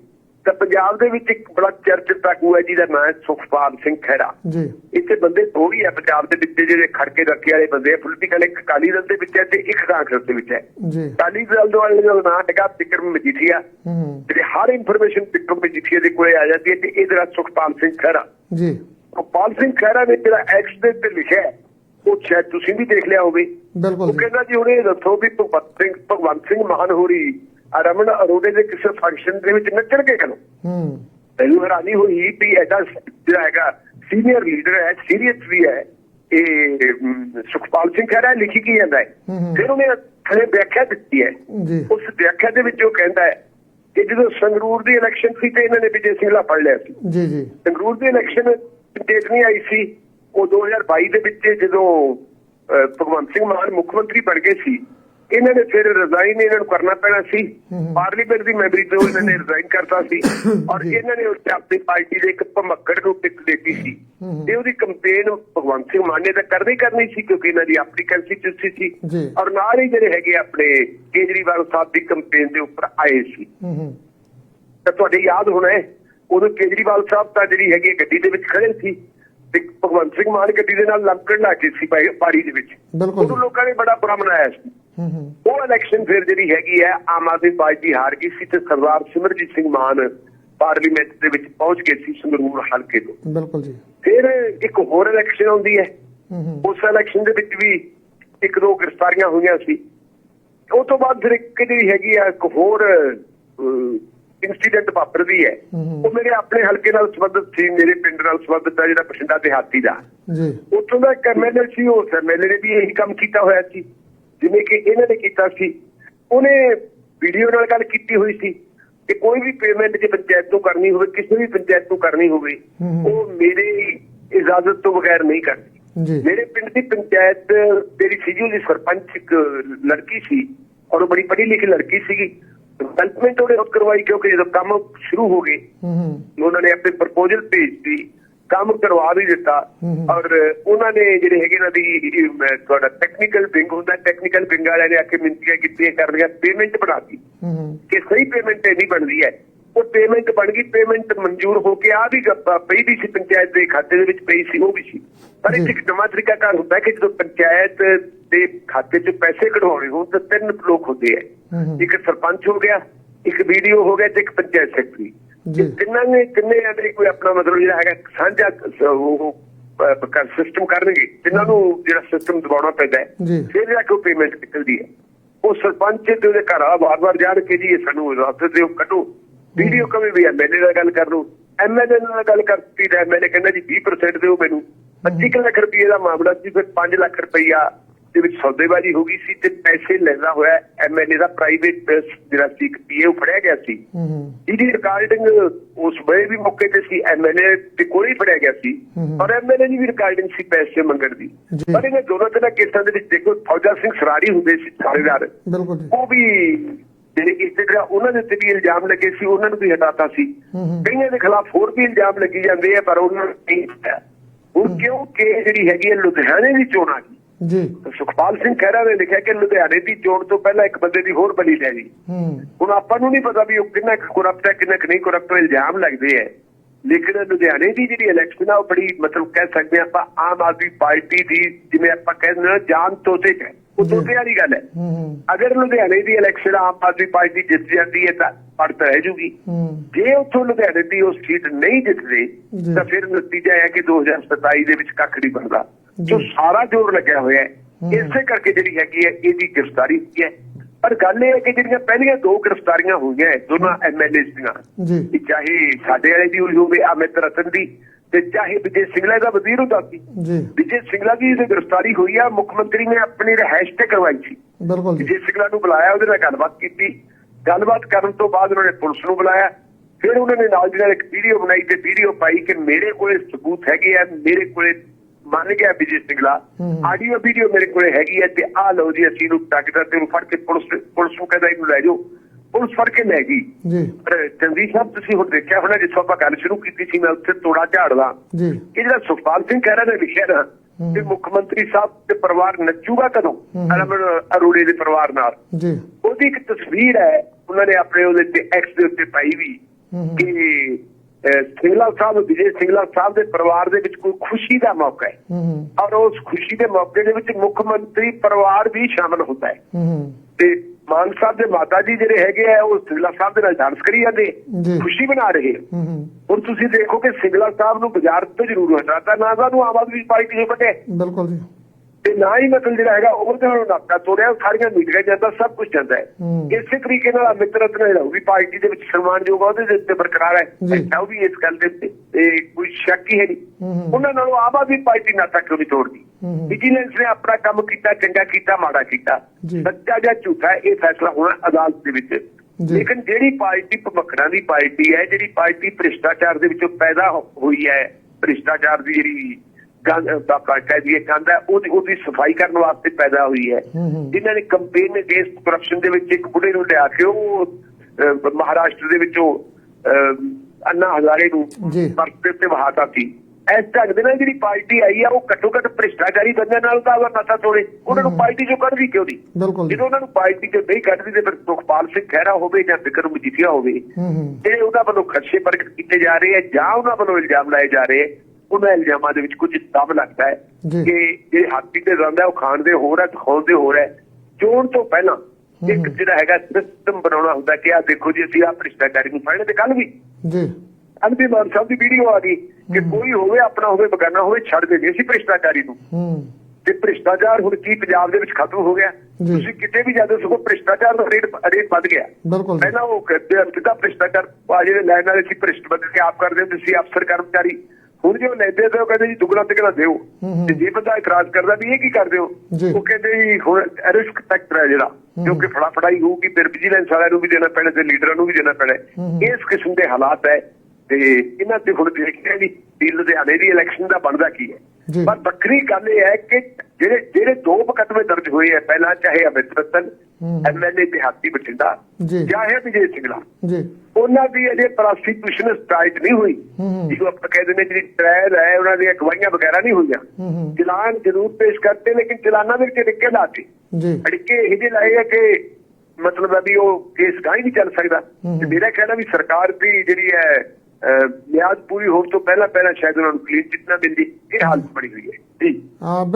Speaker 2: ਤਾਂ ਪੰਜਾਬ ਦੇ ਵਿੱਚ ਇੱਕ ਬੜਾ ਚਰਚਿਤ ਆਗੂ ਹੈ ਜਿਹਦਾ ਨਾਮ ਹੈ ਸੁਖਪਾਲ ਸਿੰਘ ਖਹਿਰਾ।
Speaker 1: ਜੀ।
Speaker 2: ਇੱਥੇ ਬੰਦੇ ਦੋ ਹੀ ਆ ਪੰਜਾਬ ਦੇ ਵਿੱਚ ਜਿਹੜੇ ਖੜਕੇ ਰੱਖੇ ਵਾਲੇ ਬੰਦੇ ਪੋਲੀਟੀਕਲ ਇੱਕ ਅਕਾਲੀ ਦਲ ਦੇ ਵਿੱਚ ਹੈ ਤੇ ਇੱਕ ਕਾਂਗਰਸ ਦੇ ਵਿੱਚ ਹੈ।
Speaker 1: ਜੀ।
Speaker 2: ਅਕਾਲੀ ਦਲ ਦੇ ਵਾਲੇ ਦਾ ਨਾਮ ਹੈਗਾ ਵਿਕਰਮ ਮਜੀਠੀਆ। ਤੇ ਹਰ ਇਨਫੋਰਮੇਸ਼ਨ ਵਿਕਰਮ ਮਜੀਠੀਆ ਦੇ ਕੋਲੇ ਆ ਜਾਂਦੀ ਹੈ ਤੇ ਇਹਦੇ ਨਾਲ ਸੁਖਪਾਲ ਸਿੰਘ ਖਹਿਰਾ।
Speaker 1: ਜੀ।
Speaker 2: ਸੁਖਪਾਲ ਸਿੰਘ ਖਹਿਰਾ ਨੇ ਜਿਹੜਾ ਐਕਸ ਦੇ ਉੱਤੇ ਲਿਖਿਆ ਉਹ ਸ਼ਾਇਦ ਤੁਸੀਂ ਵੀ ਦੇਖ ਲਿਆ ਹੋਵੇ।
Speaker 1: ਬਿਲਕੁਲ
Speaker 2: ਉਹ ਕਹਿੰਦਾ ਜੀ ਹੁਣ ਇਹ ਦੱਸੋ ਵੀ ਭਗਵੰਤ ਸਿੰਘ ਭਗਵੰਤ ਸਿੰਘ ਮਾਨ ਹੋਰੀ ਰਮਨ ਅਰੋੜੇ ਦੇ ਕਿਸੇ ਫੰਕਸ਼ਨ ਦੇ ਵਿੱਚ ਨੱਚਣਗੇ ਕਦੋਂ?
Speaker 1: ਹੂੰ।
Speaker 2: ਮੈਨੂੰ ਹੈਰਾਨੀ ਹੋਈ ਵੀ ਐਡਾ ਜਿਹੜਾ ਹੈਗਾ ਸੀਨੀਅਰ ਲੀਡਰ ਹੈ ਸੀਰੀਅਸ ਵੀ ਹੈ ਇਹ ਸੁਖਪਾਲ ਸਿੰਘ ਖਹਿਰਾ ਲਿਖੀ ਕੀ ਜਾਂਦਾ ਹੈ। ਫਿਰ ਉਹਨੇ ਥਲੇ ਵਿਆਖਿਆ ਦਿੱਤੀ ਹੈ। ਉਸ ਵਿਆਖਿਆ ਦੇ ਵਿੱਚ ਉਹ ਕਹਿੰਦਾ ਹੈ ਕਿ ਜਦੋਂ ਸੰਗਰੂਰ ਦੀ ਇਲੈਕਸ਼ਨ ਸੀ ਤੇ ਇਹਨਾਂ ਨੇ ਵਿਜੇ ਸਿੰਘਲਾ ਫੜ ਲਿਆ ਸੀ।
Speaker 1: ਜੀ ਜੀ।
Speaker 2: ਸੰਗਰੂਰ ਦੀ ਇਲੈਕਸ਼ਨ ਨਹੀਂ ਆਈ ਸੀ। ਉਹ 2022 ਦੇ ਵਿੱਚ ਜਦੋਂ ਭਗਵੰਤ ਸਿੰਘ ਮਾਨ ਮੁੱਖ ਮੰਤਰੀ ਬਣ ਗਏ ਸੀ ਇਹਨਾਂ ਨੇ ਫਿਰ ਰਿਜ਼ਾਈਨ ਇਹਨਾਂ ਨੂੰ ਕਰਨਾ ਪੈਣਾ ਸੀ। ਪਾਰਲੀਮੈਂਟ ਦੀ ਮੈਂਬਰੀ ਤੋਂ ਇਹਨਾਂ ਨੇ ਰਿਜ਼ਾਈਨ ਕਰਤਾ ਸੀ। ਔਰ। ਇਹਨਾਂ ਨੇ ਉਸ ਆਪਣੀ ਪਾਰਟੀ ਦੇ ਇੱਕ ਭਮੱਕੜ ਨੂੰ ਟਿਕ ਦਿੱਤੀ ਸੀ। ਤੇ ਉਹਦੀ ਕੰਪੇਨ ਭਗਵੰਤ ਸਿੰਘ ਮਾਨ ਨੇ ਤਾਂ ਕਰਨੀ ਕਰਨੀ ਸੀ ਕਿਉਂਕਿ ਇਹਨਾਂ ਦੀ ਆਪਣੀ ਕੰਸਟੀਟਿਊਸੀ ਸੀ। ਔਰ ਨਾਲ ਹੀ ਜਿਹੜੇ ਹੈਗੇ ਆਪਣੇ ਕੇਜਰੀਵਾਲ ਸਾਹਿਬ ਦੀ ਕੰਪੇਨ ਦੇ ਉੱਪਰ ਆਏ ਸੀ। ਤਾਂ ਤੁਹਾਡੇ ਯਾਦ ਹੋਣਾ ਹੈ? ਉਦੋਂ ਕੇਜਰੀਵਾਲ ਸਾਹਿਬ ਤਾਂ ਜਿਹੜੀ ਹੈਗੀ ਗੱਡੀ ਦੇ ਵਿੱਚ ਖੜੇ ਸੀ। ਤੇ ਭਗਵੰਤ ਸਿੰਘ ਮਾਨ ਗੱਡੀ ਦੇ ਨਾਲ ਲੰਕੜ ਲਾ ਕੇ ਸੀ ਪਾਰੀ ਦੇ ਵਿੱਚ।
Speaker 1: ਬਿਲਕੁਲ। ਜੀ।
Speaker 2: ਲੋਕਾਂ ਨੇ ਬੜਾ ਬੁਰਾ ਮਨਾਇਆ ਸੀ।
Speaker 1: ਹੂੰ ਹੂੰ।
Speaker 2: ਉਹ ਇਲੈਕਸ਼ਨ ਫਿਰ ਜਿਹੜੀ ਹੈਗੀ ਹੈ ਆਮ ਆਦਮੀ ਪਾਰਟੀ ਹਾਰ ਗਈ ਸੀ ਤੇ ਸਰਦਾਰ ਸਿਮਰਜੀਤ ਸਿੰਘ ਮਾਨ ਪਾਰਲੀਮੈਂਟ ਦੇ ਵਿੱਚ ਪਹੁੰਚ ਗਏ ਸੀ ਸੰਗਰੂਰ ਹਲਕੇ ਤੋਂ।
Speaker 1: ਬਿਲਕੁਲ ਜੀ।
Speaker 2: ਫਿਰ ਇੱਕ ਹੋਰ ਇਲੈਕਸ਼ਨ ਆਉਂਦੀ ਹੂੰ। ਉਸ ਇਲੈਕਸ਼ਨ ਦੇ ਵਿੱਚ ਵੀ ਇੱਕ ਦੋ ਗ੍ਰਿਫਤਾਰੀਆਂ ਹੋਈਆਂ ਸੀ। ਉਸ ਤੋਂ ਬਾਅਦ ਫਿਰ ਇੱਕ ਜਿਹੜੀ ਹੈਗੀ ਆ ਇੱਕ ਹੋਰ ਇਨਸੀਡੈਂਟ ਵਾਪਰਦੀ ਹੈ। ਉਹ ਮੇਰੇ ਆਪਣੇ ਹਲਕੇ ਨਾਲ ਸੰਬੰਧਿਤ ਸੀ ਮੇਰੇ ਪਿੰਡ ਨਾਲ ਸੰਬੰਧਿਤ ਹੈ ਜਿਹੜਾ ਬਠਿੰਡਾ ਦਿਹਾਤੀ ਦਾ।
Speaker 1: ਜੀ।
Speaker 2: ਉੱਥੋਂ ਦਾ ਐਮਐਲਏ ਸੀ ਉਸ ਐਮਐਲਏ ਨੇ ਵੀ ਇਹੀ ਕੰਮ ਕੀਤਾ ਹੋਇਆ ਸੀ ਜਿਵੇਂ ਕਿ ਇਹਨਾਂ ਨੇ ਕੀਤਾ ਸੀ। ਉਹਨੇ ਵੀਡੀਓ ਨਾਲ ਗੱਲ ਕੀਤੀ ਹੋਈ ਸੀ ਕਿ ਕੋਈ ਵੀ ਪੇਮੈਂਟ ਜੇ ਪੰਚਾਇਤ ਤੋਂ ਕਰਨੀ ਹੋਵੇ ਕਿਸੇ ਵੀ ਪੰਚਾਇਤ ਤੋਂ ਕਰਨੀ ਹੋਵੇ। ਉਹ ਮੇਰੇ ਇਜਾਜ਼ਤ ਤੋਂ ਬਗੈਰ ਨਹੀਂ ਕਰਦੀ। ਮੇਰੇ ਪਿੰਡ ਦੀ ਪੰਚਾਇਤ ਤੇਰੀ ਸੀਜੂ ਦੀ ਸਰਪੰਚ ਇੱਕ ਲੜਕੀ ਸੀ ਔਰ ਉਹ ਬੜੀ ਪੜ੍ਹੀ ਲਿਖੀ ਲੜਕੀ ਸੀਗੀ। ਡਿਵੈਲਪਮੈਂਟ ਉਹਨੇ ਉਹ ਕਰਵਾਈ ਕਿਉਂਕਿ ਜਦੋਂ ਕੰਮ ਸ਼ੁਰੂ ਹੋ ਗਏ
Speaker 1: ਹੂੰ ਹੂੰ।
Speaker 2: ਉਹਨਾਂ ਨੇ ਆਪਣੇ ਪ੍ਰਪੋਜ਼ਲ ਭੇਜਤੀ ਕੰਮ ਕਰਵਾ ਵੀ ਦਿੱਤਾ। ਔਰ ਉਹਨਾਂ ਨੇ ਜਿਹੜੇ ਹੈਗੇ ਇਹਨਾਂ ਦੀ ਤੁਹਾਡਾ ਟੈਕਨੀਕਲ ਵਿੰਗ ਹੁੰਦਾ ਟੈਕਨੀਕਲ ਵਿੰਗ ਵਾਲਿਆਂ ਨੇ ਆ ਕੇ ਮਿੰਤੀਆਂ ਕੀਤੀਆਂ ਕਰ ਲਿਆ ਪੇਮੈਂਟ ਬਣਾਤੀ
Speaker 1: ਹੂੰ ਹੂੰ।
Speaker 2: ਕਿ ਸਹੀ ਪੇਮੈਂਟ ਨਹੀਂ ਬਣਦੀ ਹੈ। ਉਹ ਪੇਮੈਂਟ ਬਣ ਗਈ ਪੇਮੈਂਟ ਮਨਜ਼ੂਰ ਹੋ ਕੇ ਆ ਵੀ ਪਈ ਵੀ ਸੀ ਪੰਚਾਇਤ ਦੇ ਖਾਤੇ ਦੇ ਵਿੱਚ ਪਈ ਸੀ ਉਹ ਵੀ ਸੀ ਪਰ। ਇੱਕ ਨਵਾਂ ਤਰੀਕਾ ਕਾਰ ਹੁੰਦਾ ਕਿ ਜਦੋਂ ਪੰਚਾਇਤ ਦੇ ਖਾਤੇ 'ਚ ਪੈਸੇ ਕਢਵਾਉਣੇ ਹੋਣ ਤਾਂ ਤਿੰਨ ਲੋਕ ਹੁੰਦੇ
Speaker 1: ਹੂੰ।
Speaker 2: ਇੱਕ ਸਰਪੰਚ ਹੋ ਗਿਆ ਇੱਕ ਵੀਡੀਓ ਹੋ ਗਿਆ ਤੇ ਇੱਕ ਪੰਚਾਇਤ ਸੈਕਟਰੀ
Speaker 1: ਜੀ।
Speaker 2: ਇਹ ਤਿੰਨਾਂ ਨੇ ਤਿੰਨੇ ਦੇ ਕੋਈ ਆਪਣਾ ਮਤਲਬ ਜਿਹੜਾ ਹੈਗਾ ਸਾਂਝਾ ਉਹ ਸਿਸਟਮ ਕਰਨਗੇ ਤਿੰਨਾਂ ਨੂੰ ਜਿਹੜਾ ਸਿਸਟਮ ਦਬਾਉਣਾ ਪੈਂਦਾ। ਫਿਰ ਜਾ ਕੇ ਉਹ ਪੇਮੈਂਟ ਨਿਕਲਦੀ ਹੈ ਉਹ ਸਰਪੰਚ ਤੇ ਉਹਦੇ ਘਰ ਆ ਵਾਰ-ਵਾਰ ਜਾਣ ਕੇ ਜੀ ਇਹ ਸਾਨੂੰ ਰਾਤ ਦਿਓ ਕੱਢੋ ਵੀਡੀਓ ਕਦੇ ਵੀ ਐਮਐਲਏ ਨਾਲ ਗੱਲ ਕਰ ਲਓ ਐਮਐਲਏ ਨਾਲ ਗੱਲ ਕਰਤੀ ਤਾਂ ਐਮਐਲਏ ਕਹਿੰਦਾ ਜੀ 20% ਦਿਓ ਮੈਨੂੰ। 25 ਲੱਖ ਰੁਪਏ ਦਾ ਮਾਮਲਾ ਸੀ ਫਿਰ 5 ਲੱਖ ਰੁਪਈਆ ਦੇ ਵਿੱਚ ਸੌਦੇਬਾਜ਼ੀ ਹੋ ਗਈ ਸੀ ਤੇ ਪੈਸੇ ਲੈਣਾ ਹੋਇਆ ਐਮਐਲਏ ਦਾ ਪ੍ਰਾਈਵੇਟ ਜਿਹੜਾ ਸੀ ਪੀਏ ਉਹ ਫੜਿਆ ਗਿਆ ਸੀ। ਇਹਦੀ ਰਿਕਾਰਡਿੰਗ ਉਸ ਵੇਲੇ ਵੀ ਮੌਕੇ ਤੇ ਸੀ ਐਮਐਲਏ ਤੇ ਹੀ ਫੜਿਆ ਗਿਆ ਸੀ। ਔਰ ਐਮਐਲਏ ਦੀ ਵੀ ਰਿਕਾਰਡਿੰਗ ਸੀ ਪੈਸੇ ਮੰਗਣ ਦੀ। ਪਰ ਇਹਨਾਂ ਦੋਨਾਂ ਤਰ੍ਹਾਂ ਕੇਸਾਂ ਦੇ ਵਿੱਚ ਦੇਖੋ ਫੌਜਾ ਸਿੰਘ ਸਰਾੜੀ ਹੁੰਦੇ ਸੀ ਥਾਣੇਦਾਰ। ਉਹ ਵੀ ਜਿਹੜੇ ਇਸ ਤਰ੍ਹਾਂ ਉਹਨਾਂ ਦੇ ਉੱਤੇ ਵੀ ਇਲਜ਼ਾਮ ਲੱਗੇ ਸੀ ਉਹਨਾਂ ਨੂੰ ਵੀ ਹਟਾਤਾ ਸੀ। ਕਈਆਂ ਦੇ ਖਿਲਾਫ ਹੋਰ ਵੀ ਇਲਜ਼ਾਮ ਲੱਗੀ ਜਾਂਦੇ ਆ ਪਰ ਉਹਨਾਂ ਨੂੰ ਨਹੀਂ ਹਟਾਇਆ ਹੁਣ ਕਿਉਂਕਿ ਜਿਹੜੀ ਹੈਗੀ ਹੈ ਲੁਧਿਆਣੇ ਦੀ ਚੋਣ ਆ ਗਈ?
Speaker 1: ਜੀ।
Speaker 2: ਸੁਖਪਾਲ ਸਿੰਘ ਖਹਿਰਾ ਨੇ ਲਿਖਿਆ ਕਿ ਲੁਧਿਆਣੇ ਦੀ ਚੋਣ ਤੋਂ ਪਹਿਲਾਂ ਇੱਕ ਬੰਦੇ ਦੀ ਹੋਰ ਬਲੀ ਲੈ ਲਈ। ਹੁਣ ਆਪਾਂ ਨੂੰ ਨਹੀਂ ਪਤਾ ਵੀ ਉਹ ਕਿੰਨਾ ਕਰਪਟ ਹੈ ਕਿੰਨਾ ਕੁ ਨਹੀਂ ਕਰਪਟ ਇਲਜ਼ਾਮ ਲੱਗਦੇ ਹੈ ਲੇਕਿਨ ਲੁਧਿਆਣੇ ਦੀ ਜਿਹੜੀ ਇਲੈਕਸ਼ਨ ਆ ਉਹ ਬੜੀ ਮਤਲਬ ਕਹਿ ਸਕਦੇ ਆਪਾਂ ਆਮ ਆਦਮੀ ਪਾਰਟੀ ਦੀ ਜਿਵੇਂ ਆਪਾਂ ਕਹਿੰਦੇ ਜਾਨ ਤੋਤੇ ਹੈ। ਉਹ। ਤੋਤੇ ਵਾਲੀ ਗੱਲ ਹੈ ਅਗਰ ਲੁਧਿਆਣੇ ਦੀ ਇਲੈਕਸ਼ਨ ਆਮ ਆਦਮੀ ਪਾਰਟੀ ਜਿੱਤ ਜਾਂਦੀ ਹੈ ਤਾਂ ਪੜਤ ਰਹਿ ਜੂਗੀ ਜੇ ਉੱਥੋਂ ਲੁਧਿਆਣੇ ਦੀ ਉਹ ਸੀਟ ਨਹੀਂ ਜਿੱਤਦੇ। ਤਾਂ ਫਿਰ ਨਤੀਜਾ ਇਹ ਹੈ ਕਿ 2027 ਦੇ ਵਿੱਚ ਕੱਖ ਨਹੀਂ ਬਣਦਾ
Speaker 1: ਜੀ।
Speaker 2: ਸਾਰਾ ਜ਼ੋਰ ਲੱਗਿਆ ਹੋਇਆ ਹੈ। ਇਸੇ ਕਰਕੇ ਜਿਹੜੀ ਹੈਗੀ ਹੈ ਇਹਦੀ ਗ੍ਰਿਫਤਾਰੀ ਹੈ ਪਰ ਗੱਲ ਇਹ ਹੈ ਕਿ ਜਿਹੜੀਆਂ ਪਹਿਲੀਆਂ ਦੋ ਗ੍ਰਿਫਤਾਰੀਆਂ ਹੋਈਆਂ ਦੋਨਾਂ ਐਮਐਲਏ ਦੀਆਂ
Speaker 1: ਜੀ।
Speaker 2: ਚਾਹੇ ਸਾਡੇ ਵਾਲੇ ਦੀ ਹੋਈ ਹੋਵੇ ਅਮਿਤ ਰਤਨ ਦੀ ਤੇ ਚਾਹੇ ਵਿਜੇ ਸਿੰਗਲਾ ਦਾ ਵਜ਼ੀਰ ਹੁੰਦਾ ਸੀ।
Speaker 1: ਜੀ।
Speaker 2: ਵਿਜੇ ਸਿੰਗਲਾ ਦੀ ਜਿਹੜੀ ਗ੍ਰਿਫਤਾਰੀ ਹੋਈ ਆ ਮੁੱਖ ਮੰਤਰੀ ਨੇ ਆਪਣੀ ਰਹਿائش ਤੇ ਕਰਵਾਈ ਸੀ।
Speaker 1: ਬਿਲਕੁਲ
Speaker 2: ਵਿਜੇ ਸਿੰਗਲਾ ਨੂੰ ਬੁਲਾਇਆ ਉਹਦੇ ਨਾਲ ਗੱਲਬਾਤ ਕੀਤੀ। ਗੱਲਬਾਤ ਕਰਨ ਤੋਂ ਬਾਅਦ ਉਹਨਾਂ ਨੇ ਪੁਲਿਸ ਨੂੰ ਬੁਲਾਇਆ। ਫਿਰ ਉਹਨਾਂ ਨੇ ਨਾਲ ਦੀ ਨਾਲ ਇੱਕ ਵੀਡੀਓ ਬਣਾਈ ਤੇ ਵੀਡੀਓ ਪਾਈ ਕਿ ਮੇਰੇ ਕੋਲੇ ਸਬੂਤ ਹੈਗੇ ਆ ਮੇਰੇ ਕੋਲੇ ਮੰਨ ਗਿਆ ਵਿਜੇ ਸਿੰਗਲਾ।
Speaker 1: ਹਮ।
Speaker 2: ਆਡੀਓ ਵੀਡੀਓ ਮੇਰੇ ਕੋਲੇ ਹੈਗੀ ਹੈ ਤੇ ਆਹ ਲਓ ਜੀ ਅਸੀਂ ਨੂੰ ਟੱਕਦਾ ਤੇ ਉਹਨੂੰ ਫੜ ਕੇ ਪੁਲਿਸ ਪੁਲਿਸ ਨੂੰ ਕਹਿੰਦਾ ਇਹਨੂੰ ਲੈ ਜਾਓ। ਪੁਲਿਸ ਫੜ ਕੇ ਲੈ ਗਈ।
Speaker 1: ਜੀ।
Speaker 2: ਚੰਦੀ ਸਾਹਿਬ ਤੁਸੀਂ ਹੁਣ ਦੇਖਿਆ ਹੋਣਾ ਜਿੱਥੋਂ ਆਪਾਂ ਗੱਲ ਸ਼ੁਰੂ ਕੀਤੀ ਸੀ ਮੈਂ ਉੱਥੇ ਤੋੜਾ ਝਾੜਦਾ।
Speaker 1: ਜੀ।
Speaker 2: ਕਿ ਜਿਹੜਾ ਸੁਖਪਾਲ ਸਿੰਘ ਖਹਿਰਾ ਨੇ ਲਿਖਿਆ ਨਾ। ਕਿ ਮੁੱਖ ਮੰਤਰੀ ਸਾਹਿਬ ਤੇ ਪਰਿਵਾਰ ਨੱਚੂਗਾ ਕਦੋਂ। ਅਰਮਨ ਅਰੋੜੇ ਦੇ ਪਰਿਵਾਰ ਨਾਲ।
Speaker 1: ਜੀ।
Speaker 2: ਉਹਦੀ ਇੱਕ ਤਸਵੀਰ ਹੈ ਉਹਨਾਂ ਨੇ ਆਪਣੇ ਉਹਦੇ ਤੇ ਐਕਸ ਦੇ ਉੱਤੇ ਪਾਈ ਵੀ। ਕਿ ਸਿੰਗਲਾ ਸਾਹਿਬ ਵਿਜੇ ਸਿੰਗਲਾ ਸਾਹਿਬ ਦੇ ਪਰਿਵਾਰ ਦੇ ਵਿੱਚ ਕੋਈ ਖੁਸ਼ੀ ਦਾ ਮੌਕਾ ਹੈ। ਔਰ ਉਸ ਖੁਸ਼ੀ ਦੇ ਮੌਕੇ ਦੇ ਵਿੱਚ ਮੁੱਖ ਮੰਤਰੀ ਪਰਿਵਾਰ ਵੀ ਸ਼ਾਮਲ ਹੁੰਦਾ ਹੈ। ਤੇ ਮਾਨ ਸਾਹਿਬ ਦੇ ਮਾਤਾ ਜੀ ਜਿਹੜੇ ਹੈਗੇ ਆ ਉਹ ਸਿੰਗਲਾ ਸਾਹਿਬ ਦੇ ਨਾਲ ਡਾਂਸ ਕਰੀ ਜਾਂਦੇ। ਖੁਸ਼ੀ ਮਨਾ ਰਹੇ ਹੁਣ ਤੁਸੀਂ ਦੇਖੋ ਕਿ ਸਿੰਗਲਾ ਸਾਹਿਬ ਨੂੰ ਬਾਜ਼ਾਰ ਤੋਂ ਜ਼ਰੂਰ ਹਟਾਤਾ ਨਾ ਸਾਨੂੰ ਆਮ ਆਦਮੀ ਪਾਰਟੀ ਦੇ ਬਟੇ
Speaker 1: ਬਿਲਕੁਲ ਜੀ।
Speaker 2: ਤੇ ਨਾ ਹੀ ਮਤਲਬ ਜਿਹੜਾ ਹੈਗਾ ਉਹਦੇ ਨਾਲ ਨਾਕਾ ਤੋੜਿਆ ਸਾਰੀਆਂ ਮੀਟਿੰਗਾਂ ਜਾਂਦਾ ਸਭ ਕੁਝ ਜਾਂਦਾ ਹੈ। ਇਸੇ ਤਰੀਕੇ ਨਾਲ ਅਮਿਤ ਰਤਨ ਜਿਹੜਾ ਉਹ ਵੀ ਪਾਰਟੀ ਦੇ ਵਿੱਚ ਸਨਮਾਨਯੋਗ ਉਹਦੇ ਦੇ ਉੱਤੇ ਬਰਕਰਾਰ ਹੈ ਉਹ ਵੀ ਇਸ ਗੱਲ ਦੇ ਉੱਤੇ ਤੇ ਕੋਈ ਸ਼ੱਕ ਹੀ ਨਹੀਂ ਉਹਨਾਂ ਨਾਲੋਂ ਆਮ ਆਦਮੀ ਪਾਰਟੀ ਨਾਤਾ ਕਿਉਂ ਨਹੀਂ ਤੋੜਦੀ। ਵਿਜੀਲੈਂਸ ਨੇ ਆਪਣਾ ਕੰਮ ਕੀਤਾ ਚੰਗਾ ਕੀਤਾ ਮਾੜਾ ਕੀਤਾ। ਸੱਚਾ ਜਾਂ ਝੂਠਾ ਇਹ ਫੈਸਲਾ ਹੋਣਾ ਅਦਾਲਤ ਦੇ ਵਿੱਚ। ਲੇਕਿਨ ਜਿਹੜੀ ਪਾਰਟੀ ਭਮਕੜਾਂ ਦੀ ਪਾਰਟੀ ਹੈ ਜਿਹੜੀ ਪਾਰਟੀ ਭ੍ਰਿਸ਼ਟਾਚਾਰ ਦੇ ਵਿੱਚੋਂ ਪੈਦਾ ਹੋਈ ਹੈ ਭ੍ਰਿਸ਼ਟਾਚਾਰ ਦੀ ਜਿਹੜੀ ਕਹਿ ਦਈਏ ਕੰਧ ਹੈ ਉਹਦੀ ਉਹਦੀ ਸਫ਼ਾਈ ਕਰਨ ਵਾਸਤੇ ਪੈਦਾ ਹੋਈ ਹੈ। ਜਿਨ੍ਹਾਂ ਨੇ ਕੰਪੇਨ ਅਗੇਂਸਟ ਕਰਪਸ਼ਨ ਦੇ ਵਿੱਚ ਇੱਕ ਬੁੜੇ ਨੂੰ ਲਿਆ ਕੇ ਉਹ ਮਹਾਰਾਸ਼ਟਰ ਦੇ ਵਿੱਚੋਂ ਅੰਨਾ ਹਜ਼ਾਰੇ ਨੂੰ। ਵਰਤੇ ਤੇ ਵਹਾਤਾ ਸੀ। ਇਸ ਢੰਗ ਦੇ ਨਾਲ ਜਿਹੜੀ ਪਾਰਟੀ ਆਈ ਆ ਉਹ ਘੱਟੋ ਘੱਟ ਭ੍ਰਿਸ਼ਟਾਚਾਰੀ ਬੰਦਿਆਂ ਨਾਲ ਤਾਂ ਉਹ ਨਸ਼ਾ ਤੋੜੇ। ਉਹਨਾਂ ਨੂੰ। ਪਾਰਟੀ ਚੋਂ ਕੱਢਦੀ ਕਿਉਂ ਨਹੀਂ? ਜਦੋਂ ਉਹਨਾਂ ਨੂੰ ਪਾਰਟੀ ਚੋਂ ਨਹੀਂ ਕੱਢਦੀ ਤੇ ਫਿਰ ਸੁਖਪਾਲ ਸਿੰਘ ਖਹਿਰਾ ਹੋਵੇ ਜਾਂ ਵਿਕਰਮ ਮਜੀਠੀਆ ਹੋਵੇ ਜਿਹੜੇ ਉਹਨਾਂ ਵੱਲੋਂ ਖਰਚੇ ਪ੍ਰਗਟ ਕੀਤੇ ਜਾ ਰਹੇ ਆ ਜਾਂ ਉਹਨਾਂ ਵੱਲੋਂ ਇਲਜ਼ਾਮ ਲਾਏ ਜਾ ਰਹੇ ਉਹਨਾਂ ਇਲਜ਼ਾਮਾਂ ਦੇ ਵਿੱਚ ਕੁਝ ਦਮ ਲੱਗਦਾ ਹੈ। ਕਿ ਜਿਹੜੇ ਹਾਥੀ ਤੇ ਜਾਂਦਾ ਉਹ ਖਾਣ ਦੇ ਹੋਰ ਹੈ ਦਿਖਾਉਣ ਦੇ ਹੋਰ ਹੈ। ਚੋਣ ਤੋਂ ਪਹਿਲਾਂ ਇੱਕ। ਜਿਹੜਾ ਹੈਗਾ ਸਿਸਟਮ ਬਣਾਉਣਾ ਹੁੰਦਾ ਕਿ ਆ ਦੇਖੋ ਜੀ ਅਸੀਂ ਆ ਭ੍ਰਿਸ਼ਟਾਚਾਰੀ ਨੂੰ ਫੜਨੇ ਤੇ ਕੱਲ ਵੀ।
Speaker 1: ਜੀ।
Speaker 2: ਅਨਬੀ ਮਾਨ ਸਾਹਿਬ ਦੀ ਵੀਡੀਓ ਆ ਗਈ ਕਿ। ਕੋਈ ਹੋਵੇ ਆਪਣਾ ਹੋਵੇ ਬਗਾਨਾ ਹੋਵੇ ਛੱਡ ਦੇਣੀ ਸੀ ਭ੍ਰਿਸ਼ਟਾਚਾਰੀ ਨੂੰ।
Speaker 1: ਹੂੰ।
Speaker 2: ਤੇ ਭ੍ਰਿਸ਼ਟਾਚਾਰ ਹੁਣ ਕੀ ਪੰਜਾਬ ਦੇ ਵਿੱਚ ਖਤਮ ਹੋ ਗਿਆ। ਤੁਸੀਂ ਕਿਤੇ ਵੀ ਜਾਂਦੇ ਸਗੋਂ ਭ੍ਰਿਸ਼ਟਾਚਾਰ ਦਾ ਰੇਟ ਰੇਟ ਵੱਧ ਗਿਆ। ਪਹਿਲਾਂ ਉਹ ਕਰਦੇ ਆ ਸਿੱਧਾ ਭ੍ਰਿਸ਼ਟਾਚਾਰ ਆ ਜਿਹੜੇ ਲੈਣ ਵਾਲੇ ਸੀ ਭ੍ਰਿਸ਼ਟ ਬੰਦੇ ਸੀ ਆਪ ਕਰਦੇ ਹੁੰਦੇ ਸੀ ਅਫਸਰ ਕਰਮਚਾਰੀ। ਹੁਣ ਜੇ ਉਹ ਲੈਂਦੇ ਤੇ ਉਹ ਕਹਿੰਦੇ ਜੀ ਦੁਗਣਾ ਤਿਗਣਾ ਦਿਓ। ਤੇ ਜੇ ਬੰਦਾ ਇਤਰਾਜ਼ ਕਰਦਾ ਵੀ ਇਹ ਕੀ ਕਰਦੇ ਹੋ। ਉਹ ਕਹਿੰਦੇ ਜੀ ਹੁਣ ਰਿਸਕ ਫੈਕਟਰ ਹੈ ਜਿਹੜਾ ਕਿਉਂਕਿ ਫੜਾ ਫੜਾਈ ਹੋਊਗੀ ਫਿਰ ਵਿਜੀਲੈਂਸ ਵਾਲਿਆਂ ਨੂੰ ਵੀ ਦੇਣਾ ਪੈਣਾ ਤੇ ਲੀਡਰਾਂ ਨੂੰ ਵੀ ਦੇਣਾ ਪੈਣਾ। ਇਸ ਕਿਸਮ ਦੇ ਹਾਲਾਤ ਹੈ ਤੇ ਇਹਨਾਂ ਤੇ ਹੁਣ ਦੇਖਦੇ ਹਾਂ ਵੀ ਵੀ ਲੁਧਿਆਣੇ ਦੀ ਇਲੈਕਸ਼ਨ ਦਾ ਬਣਦਾ ਕੀ ਹੈ। ਪਰ ਵੱਖਰੀ ਗੱਲ ਇਹ ਹੈ ਕਿ ਜਿਹੜੇ ਜਿਹੜੇ ਦੋ ਮੁਕੱਦਮੇ ਦਰਜ ਹੋਏ ਆ ਪਹਿਲਾਂ ਚਾਹੇ ਅਮਿਤ ਰਤਨ। ਐਮਐਲਏ ਦਿਹਾਤੀ ਬਠਿੰਡਾ
Speaker 1: ਜੀ।
Speaker 2: ਜਾਂ ਹੈ ਵਿਜੇ ਸਿੰਘਲਾ
Speaker 1: ਜੀ।
Speaker 2: ਉਹਨਾਂ ਦੀ ਅਜੇ ਪ੍ਰੋਸੀਕਿਊਸ਼ਨ ਸਟਾਰਟ ਨਹੀਂ ਹੋਈ। ਜਿਹਨੂੰ ਆਪਾਂ ਕਹਿੰਦੇ ਨੇ ਜਿਹੜੀ ਟ੍ਰਾਇਲ ਹੈ ਉਹਨਾਂ ਦੀਆਂ ਗਵਾਹੀਆਂ ਵਗੈਰਾ ਨਹੀਂ ਹੋਈਆਂ। ਚਲਾਨ ਜ਼ਰੂਰ ਪੇਸ਼ ਕਰਤੇ ਲੇਕਿਨ ਚਲਾਨਾਂ ਦੇ ਵਿੱਚ ਅੜਿੱਕੇ ਲਾਤੇ
Speaker 1: ਜੀ।
Speaker 2: ਅੜਿੱਕੇ ਇਹ ਜਿਹੇ ਲਾਏ ਆ ਕਿ ਮਤਲਬ ਹੈ ਵੀ ਉਹ ਕੇਸ ਗਾਂ ਹੀ ਨਹੀਂ ਚੱਲ ਸਕਦਾ। ਤੇ ਮੇਰਾ ਕਹਿਣਾ ਵੀ ਸਰਕਾਰ ਦੀ ਜਿਹੜੀ ਹੈ ਮਿਆਦ ਪੂਰੀ ਹੋਣ ਤੋਂ ਪਹਿਲਾਂ ਪਹਿਲਾਂ ਸ਼ਾਇਦ ਉਹਨਾਂ ਨੂੰ ਕਲੀਨ ਚਿੱਟ ਨਾ ਮਿਲਦੀ ਇਹ ਹਾਲਤ ਬਣੀ ਹੋਈ ਹੈ। ਜੀ।
Speaker 1: ਆ